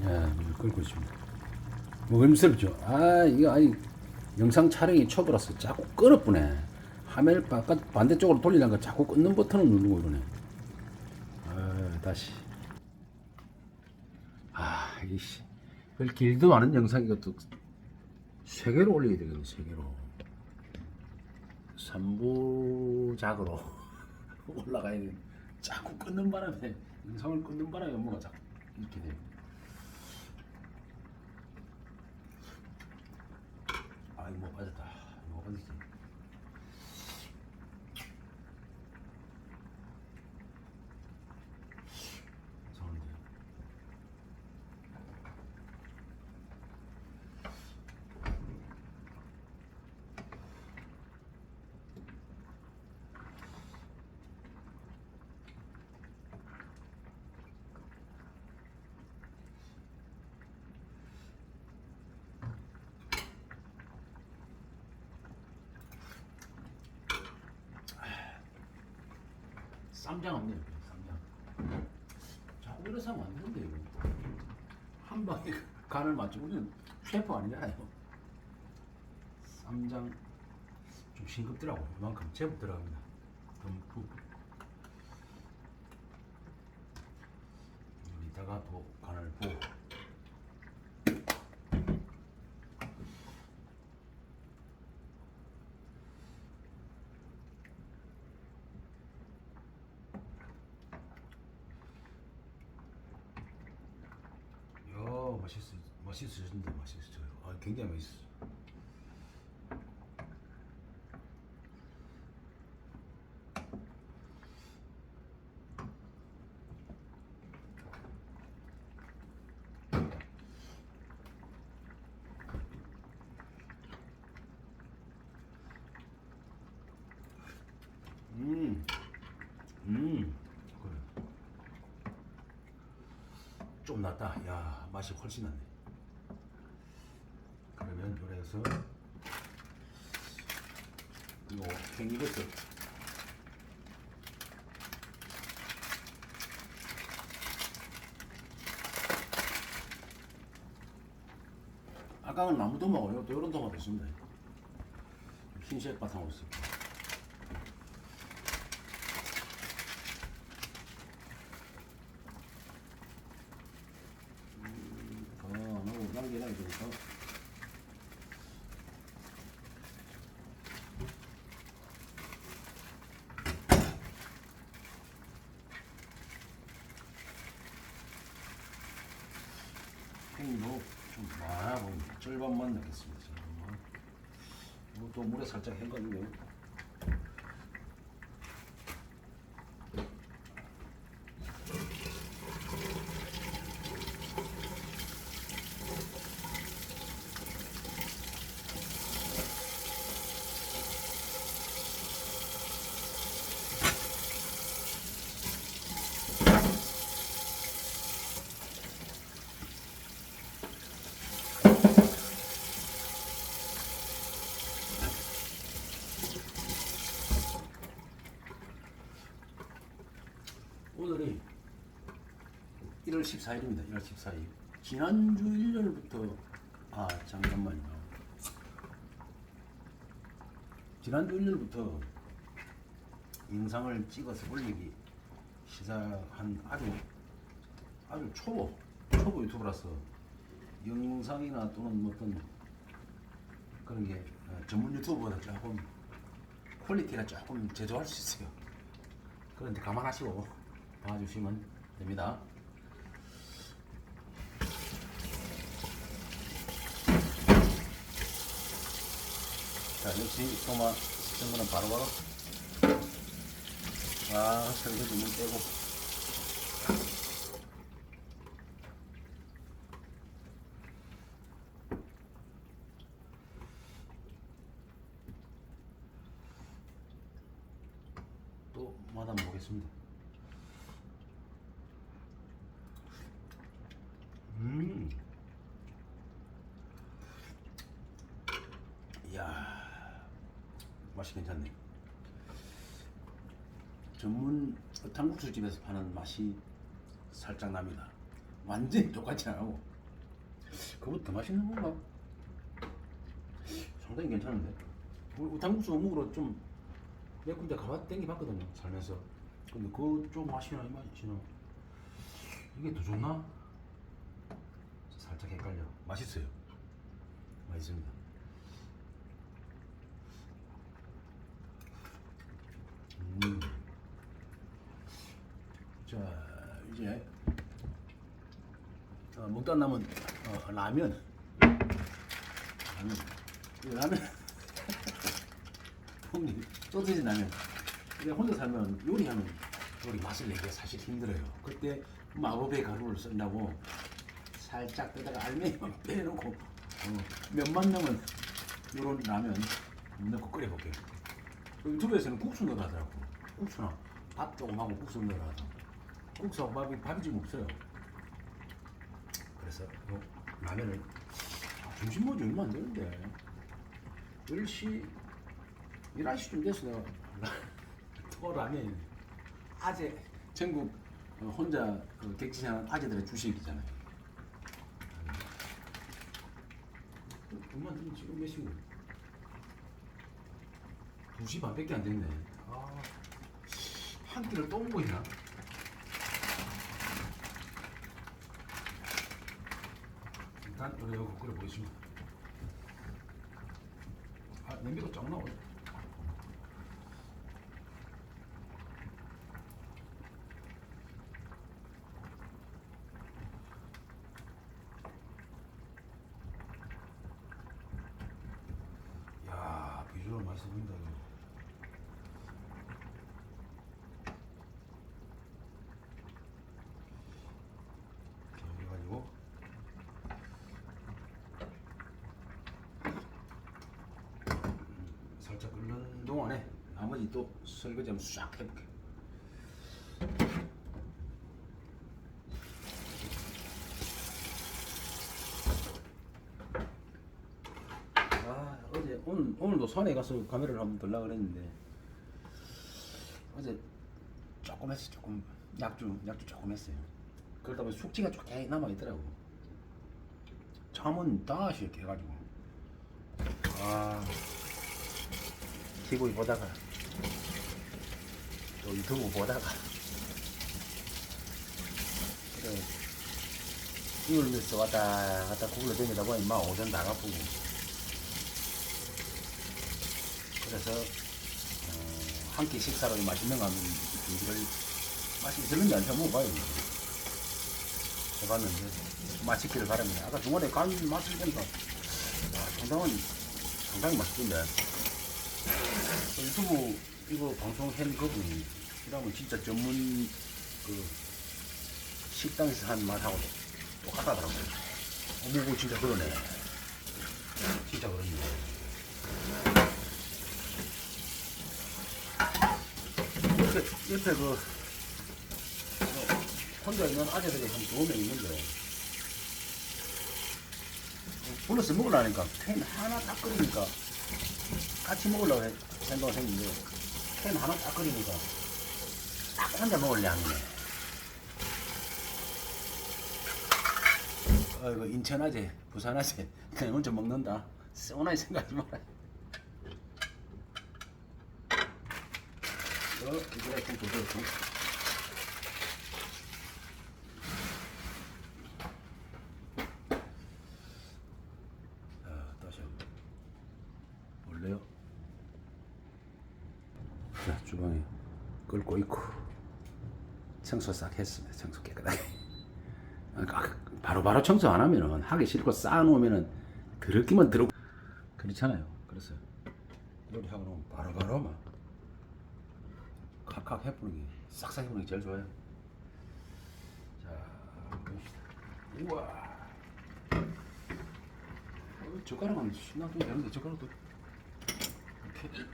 예, 물 끓고 있습니다. 먹음스럽죠? 아, 이거 아니 영상 촬영이 초보라서 자꾸 끊어쁘네. 화면을 바깥 반대쪽으로 돌리려니까 자꾸 끊는 버튼을 누르고 이러네. 아, 다시. 아, 이씨. 별 길도 많은 영상 이것도 세 개로 올려야 되겠네, 세 개로. 3부작으로 올라가야 돼. 자꾸 끊는 바람에, 영상을 끊는 바람에 뭐가 자꾸 이렇게 돼. 아, 이거 뭐 빠졌다. 뭐 빠졌지. 이상한데. 쌈장 없네요. 쌈장. 자꾸 이래서 하면 안 되는데 이거. 한 방에 간을 맞추고 우리는 셰프 아니잖아요. 쌈장 좀 싱겁더라고. 이만큼 제법 들어갑니다. 듬뿍. 여기다가 또 간을 부어. 야 맛있으신데 맛있어요. 아 굉장히 맛있어. 음, 음, 그래. 좀 낫다. 야 맛이 훨씬 낫네. 그러면 요래서 요 팽이버섯 아까는 나무 도마고 또 이런 도마도 있습니다. 흰색 바탕으로 쓰고. 어, 너무 남겨놔야 되니까. 팽이도 좀 많아 보입니다. 절반만 넣겠습니다. 절반만. 이것도 물에 살짝 헹궈주고 오늘이 1월 14일입니다. 1월 14일. 지난주 일요일부터 아 잠깐만요. 지난주 일요일부터 영상을 찍어서 올리기 시작한 아주 아주 초보 초보 유튜브라서 영상이나 또는 뭐 어떤 그런 게 어, 전문 유튜브보다 조금 퀄리티가 조금 제조할 수 있어요. 그런데 감안하시고 봐주시면 됩니다. 자, 역시 토마 시청구는 바로바로 아, 설거지 문 빼고 또 마담 보겠습니다. 음. 이야. 맛이 괜찮네. 전문 탕국수 집에서 파는 맛이 살짝 납니다. 완전히 똑같지 않고 그보다 더 맛있는 건가? 상당히 괜찮은데 우리 당국수 어묵으로 좀 몇 군데 가봤 땡겨봤거든요 살면서 근데 그쪽 맛이나 이 맛이나 이게 더 좋나? 살짝 헷갈려 맛있어요 맛있습니다 음. 자 이제 어, 먹다 남은 어, 라면. 라면. 이 라면. 형님 소세지 라면. 근데 혼자 살면 요리하는 요리 맛을 내기가 사실 힘들어요. 그때 마법의 가루를 쓴다고 살짝 빼다가 알맹이만 빼놓고 어, 몇만 명은 요런 라면 넣고 끓여볼게요 유튜브에서는 국수 넣으라 하더라고. 국수나 밥 조금 하고 국수 넣으라 하더라고. 국수하고 밥이 밥이 지금 없어요. 그래서 요 라면을 아, 점심 먹은 지 얼마 안 되는데. 10시 11시쯤 돼서 내가 또 라면이네 아재 전국 어, 혼자 그 객지하는 아재들의 주식이잖아요. 얼마 안 되면 지금 몇 시고 2시 반밖에 안 됐네. 아, 한 끼를 또 먹고 있나? 일단 요리하고 끓여보겠습니다 아 냄비가 쫙 나오네 야 비주얼 맛있어 보인다 이거 자 그래가지고 살짝 끓는 동안에 나머지 또 설거지 한번 싹 해볼게. 아 어제 오늘 오늘도 산에 가서 카메라를 한번 들라 그랬는데 어제 조금 했어 조금 약주 약주 조금 했어요. 그러다 보니 숙지가 조금 남아 있더라고. 잠은 다시 깨가지고 아. TV 보다가 또 유튜브 보다가. 그래. 이걸로서 왔다 갔다 구글로 다니다 보니 막 오전 다 가쁘고. 그래서 어, 한끼 식사로 맛있는 거 하면 준비를 맛이 있을는지 안 해먹어봐요. 해봤는데 맛있기를 바랍니다. 아까 중간에 간 맛을 보니까 와, 상당한 상당히 맛있던데 유튜브 이거 방송한 그분이 이러면 진짜 전문 그 식당에서 한 맛하고 똑같다더라고요. 어머고 진짜 그러네. 진짜 그러네. 옆에, 그 어, 혼자 있는 아재들이 한 두 명 있는데 불러서 먹으려니까 캔 하나 딱 끓이니까 같이 먹으려고 해- 생각을 했는데 캔 하나 딱 끓이니까 딱 혼자 먹을래 하네 어이구 인천아재 부산아재 그냥 혼자 먹는다. 쏘나이 생각하지 마라. 어, 이거랑 좀 조절했고 자, 다시 한번 볼래요? 자, 주방에 끓고 있고 청소 싹 했습니다. 청소 깨끗하게. 아, 바로 바로 청소 안 하면은 하기 싫고 쌓아놓으면은 더럽기만 더럽 그렇잖아요. 그래서 요리 하고 나면 바로바로 막 칵칵 해보는 게 싹싹 해보는 게 제일 좋아요. 자. 우와. 어, 젓가락은 신나도 되는데 젓가락도 이렇게 이야.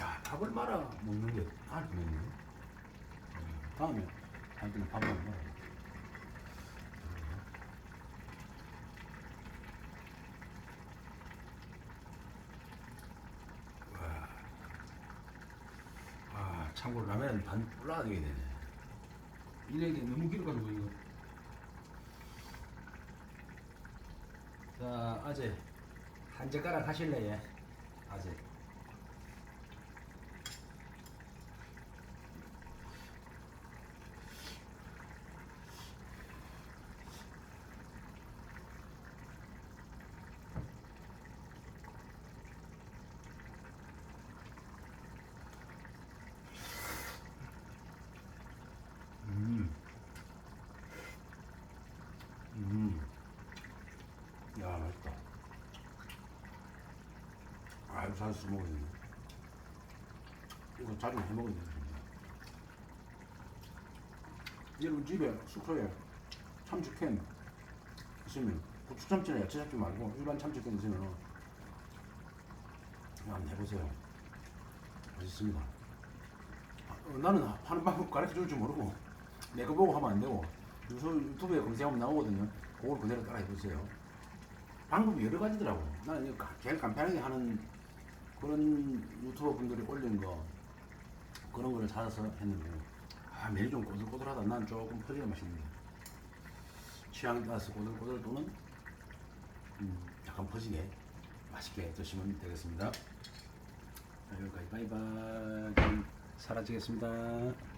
야, 밥을 말아 먹는 게 알겠네. 다음에 할 때는 밥을 말아. 와, 아 참고로 라면은 반 올라가야 되네. 이래 너무 길어가지고 이거. 자 아재 한 젓가락 하실래 예? 아재. 음. 음. 야, 맛있다. 아, 이거 자주 먹어야 되네. 이거 자주 해 먹어야 되네. 여러분 집에 숙소에 참치캔 있으면 고추 참치나 야채 참치 말고 일반 참치캔 있으면 한번 해보세요. 맛있습니다. 어, 나는 하는 방법 가르쳐 줄 줄 모르고 내 거 보고 하면 안 되고 유튜브에 검색하면 나오거든요. 그걸 그대로 따라 해보세요. 방법이 여러 가지더라고. 나는 제일 간편하게 하는 그런 유튜버 분들이 올린 거 그런 거를 찾아서 했는데 아 매일 좀 꼬들꼬들하다. 난 조금 퍼지가 맛있는데 취향에 따라서 꼬들꼬들 또는 음, 약간 퍼지게 맛있게 드시면 되겠습니다. 자, 여기까지 바이바이. 사라지겠습니다.